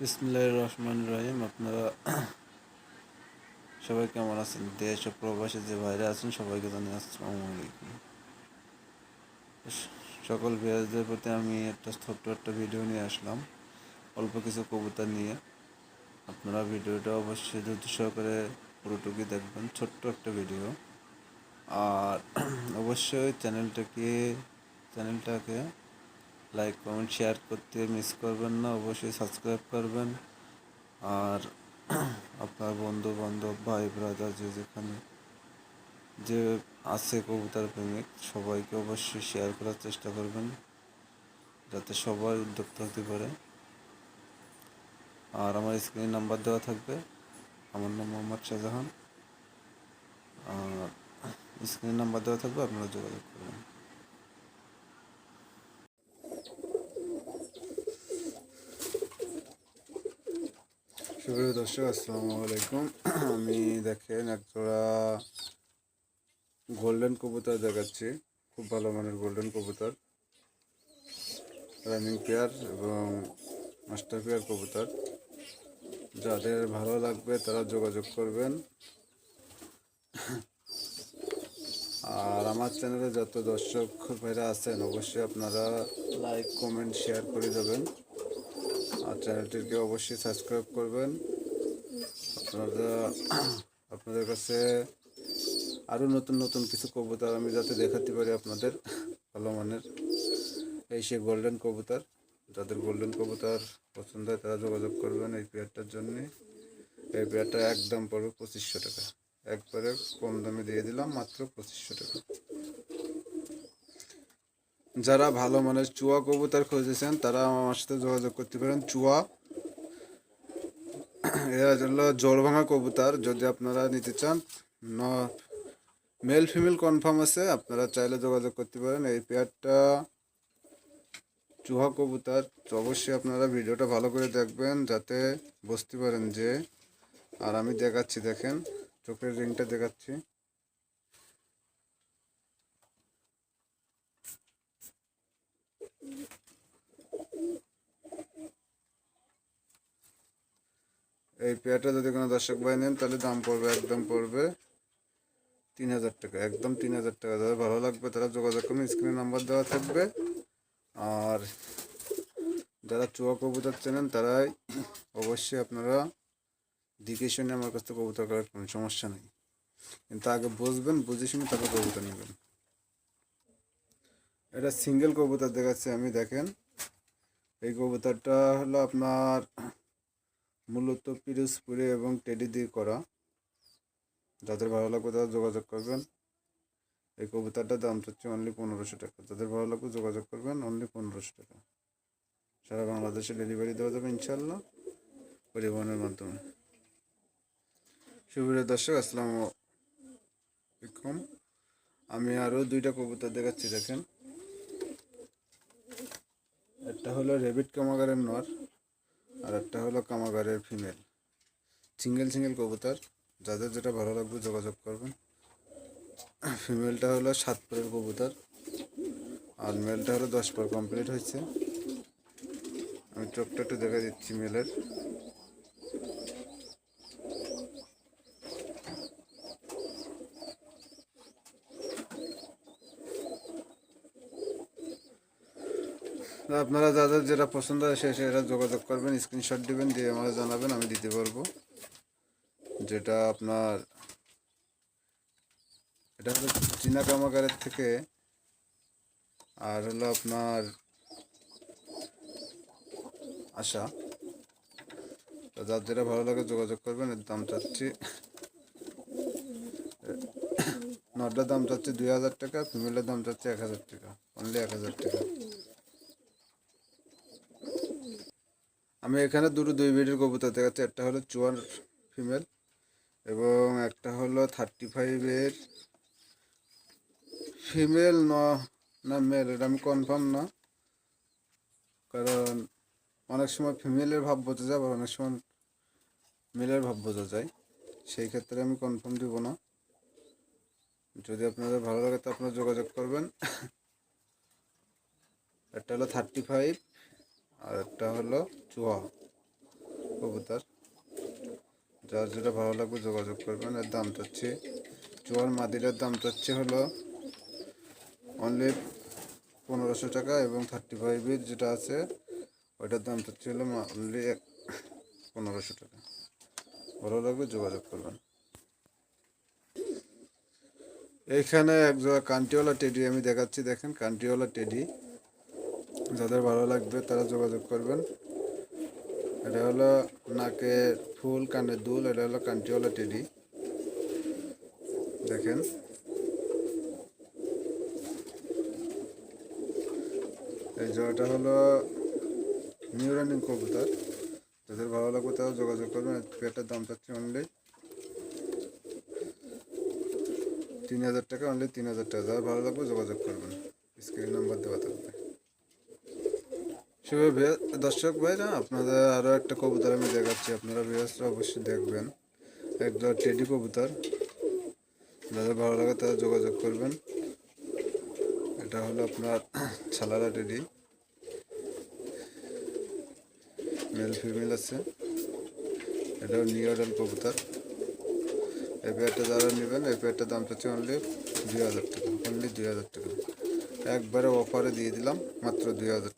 বিসমুল্লাহ রহমান রহিম। আপনারা সবাই কেমন আছেন? দেশ ও প্রবাসী যে বাইরে আছেন, সবাইকে জানিয়ে আসসালামু আলাইকুম। সকল বিয়ারদের প্রতি আমি একটা ছোট্ট একটা ভিডিও নিয়ে আসলাম। অল্প কিছু কবিতা নিয়ে। আপনারা ভিডিওটা অবশ্যই ধৈর্য সহকারে পুরোটুকু দেখবেন। ছোট্ট একটা ভিডিও। আর অবশ্যই চ্যানেলটাকে চ্যানেলটাকে লাইক কমেন্ট শেয়ার করতে মিস করবেন না, অবশ্যই সাবস্ক্রাইব করবেন। আর আপনার বন্ধু বান্ধব ভাই ব্রাদার যে যেখানে, যে আছে কবুতার প্রেমিক, সবাইকে অবশ্যই শেয়ার করার চেষ্টা করবেন। যাতে সবাই উদ্যোক্তা হতে পারে। আর আমার স্ক্রিনে নাম্বার দেওয়া থাকবে। আমার নাম মোহাম্মদ শাহজাহান। আর স্ক্রিনে নাম্বার দেওয়া থাকবে, আপনারা যোগাযোগ করবেন। সুপ্রিয় দর্শক, আসসালামু আলাইকুম। আমি দেখেন একজোড়া গোল্ডেন কবুতর দেখাচ্ছি। খুব ভালো মানের গোল্ডেন কবুতর। রানিং পেয়ার এবং মাস্টার পেয়ার কবুতর। যাদের ভালো লাগবে তারা যোগাযোগ করবেন। আর আমার চ্যানেলে যত দর্শক ভাইরা আছেন, অবশ্যই আপনারা লাইক কমেন্ট শেয়ার করে দেবেন। আর চ্যানেলটিকে অবশ্যই সাবস্ক্রাইব করবেন। আপনারা, আপনাদের কাছে আরও নতুন নতুন কিছু কবুতর আমি যাতে দেখাতে পারি আপনাদের ভালো মানের, এই সে গোল্ডেন কবুতর। যাদের গোল্ডেন কবুতর পছন্দ হয় তারা যোগাযোগ করবেন এই পেয়ারটার জন্যে। এই পেয়ারটা একদম পড়বে পঁচিশশো টাকা। একবারে কম দামে দিয়ে দিলাম, মাত্র পঁচিশশো টাকা। যারা ভালো মানের চুয়া কবুতর খুঁজেছেন, তারা আমার সাথে যোগাযোগ করতে পারেন। চুয়া এরা হলো জল ভাঙা কবুতর। যদি আপনারা নিতে চান, ন মেল ফিমেল কনফার্ম আছে, আপনারা চাইলে যোগাযোগ করতে পারেন। এই পেয়ারটা চুহা কবুতর। অবশ্যই আপনারা ভিডিওটা ভালো করে দেখবেন, যাতে বুঝতে পারেন যে, আর আমি দেখাচ্ছি, দেখেন, চোখের রিংটা দেখাচ্ছি। এই পেয়ারটা যদি কোনো দর্শক ভাই নেন, তাহলে দাম পড়বে, একদম পড়বে তিন হাজার টাকা, একদম তিন হাজার টাকা। যাদের ভালো লাগবে তারা যোগাযোগ করবেন স্ক্রিনে নাম্বার দেওয়া থাকবে। আর যারা চুয়া কবুতর চেনেন, তারাই অবশ্যই আপনারা দিকে শুনে আমার কাছ থেকে কবুতর করার কোনো সমস্যা নেই। কিন্তু আগে বুঝবেন, বুঝে শুনে তারপর কবুতর নেবেন। এটা সিঙ্গেল কবুতর দেখাচ্ছি আমি, দেখেন। এই কবুতরটা হলো আপনার মূলত পিরোজপুরে এবং টেডি দিয়ে করা। যাদের ভালো লাগবে তারা যোগাযোগ করবেন। এই কবুতরটার দাম হচ্ছে অনলি পনেরোশো টাকা। যাদের ভালো লাগবে যোগাযোগ করবেন অনলি পনেরোশো টাকা। সারা বাংলাদেশে ডেলিভারি দেওয়া যাবে ইনশাল্লাহ পরিবহনের মাধ্যমে। সুপ্রিয় দর্শক, আসসালামু আলাইকুম। আমি আরও দুইটা কবুতর দেখাচ্ছি, দেখেন। একটা হলো রেবিট কামাগারের নর। আর একটা হলো কামাগারের ফিমেল সিঙ্গেল সিঙ্গেল কবুতর। যাদের যেটা ভালো লাগবে যোগাযোগ করবেন। ফিমেলটা হলো সাত পরের কবুতর। আর মেলটা হলো দশ পর কমপ্লিট হয়েছে। আমি চোখটা একটু দেখা দিচ্ছি মেলের আপনারা যাদের যেটা পছন্দ হয় সে সেটা যোগাযোগ করবেন স্ক্রিনশট দিবেন, দিয়ে আমাকে জানাবেন, আমি দিতে পারব। যেটা আপনার, এটা হলো চীনা কামাগারের থেকে, আর হলো আপনার আশা। যার যেটা ভালো লাগে যোগাযোগ করবেন, এর দাম চাচ্ছি, নটার দাম চাচ্ছি দুই হাজার টাকা, ফিমেলের দাম চাচ্ছি এক হাজার টাকা অনলি এক হাজার টাকা। আমি এখানে দুটো দুই বিডির কবুতর দেখাচ্ছি। একটা হলো চুয়ার ফিমেল এবং একটা হলো থার্টি ফাইভের ফিমেল ন মেল এটা আমি কনফার্ম না। কারণ অনেক সময় ফিমেলের ভাব বোঝা যায়, আবার অনেক সময় মেলের ভাব বোঝা যায়। সেই ক্ষেত্রে আমি কনফার্ম দিব না। যদি আপনাদের ভালো লাগে, তো আপনারা যোগাযোগ করবেন। একটা হলো থার্টি ফাইভ আর একটা হলো চুয়া কবুতর। যার যেটা ভালো লাগবে যোগাযোগ করবেন। এর দাম চাচ্ছি, চুয়ার মাদিটার দাম চাচ্ছি হলো অনলি পনেরোশো টাকা এবং থার্টি ফাইভের যেটা আছে, ওইটার দাম চাচ্ছি হলো অনলি পনেরোশো টাকা। ভালো লাগবে যোগাযোগ করবেন। এইখানে এক জোড়া কান্টিওয়ালা টেডি আমি দেখাচ্ছি, দেখেন কান্টিওয়ালা টেডি। যাদের ভালো লাগবে তারা যোগাযোগ করবেন। এটা হলো নাকের ফুল কানের দুল, এটা হলো কান্টিওয়ালা টেডি। দেখেন। এই জোড়াটা হলো নিউ রানিং কবুতর। যাদের ভালো লাগবে তারা যোগাযোগ করবেন। পেটার দাম চাচ্ছি অনলি তিন হাজার টাকা অনলি তিন হাজার টাকা। যার ভালো লাগবে যোগাযোগ করবেন। স্ক্রিন নাম্বার দেওয়া থাকবে। শুভ দর্শক ভাইরা, আপনাদের আরও একটা কবুতর আমি দেখাচ্ছি। আপনারা ভিউয়ার্সরা অবশ্যই দেখবেন। একদম টেডি কবুতর। যাদের ভালো লাগে তারা যোগাযোগ করবেন। এটা হলো আপনার ছালারা টেডি মেল ফিমেল আছে। এটাও নিউরাল কবুতর। এই পেয়ারটা যারা নেবেন, এই পেয়ারটার দাম চাচ্ছে অনলি দুই হাজার টাকা। অনলি দুই হাজার টাকা। একবারে অফারে দিয়ে দিলাম, মাত্র দুই হাজার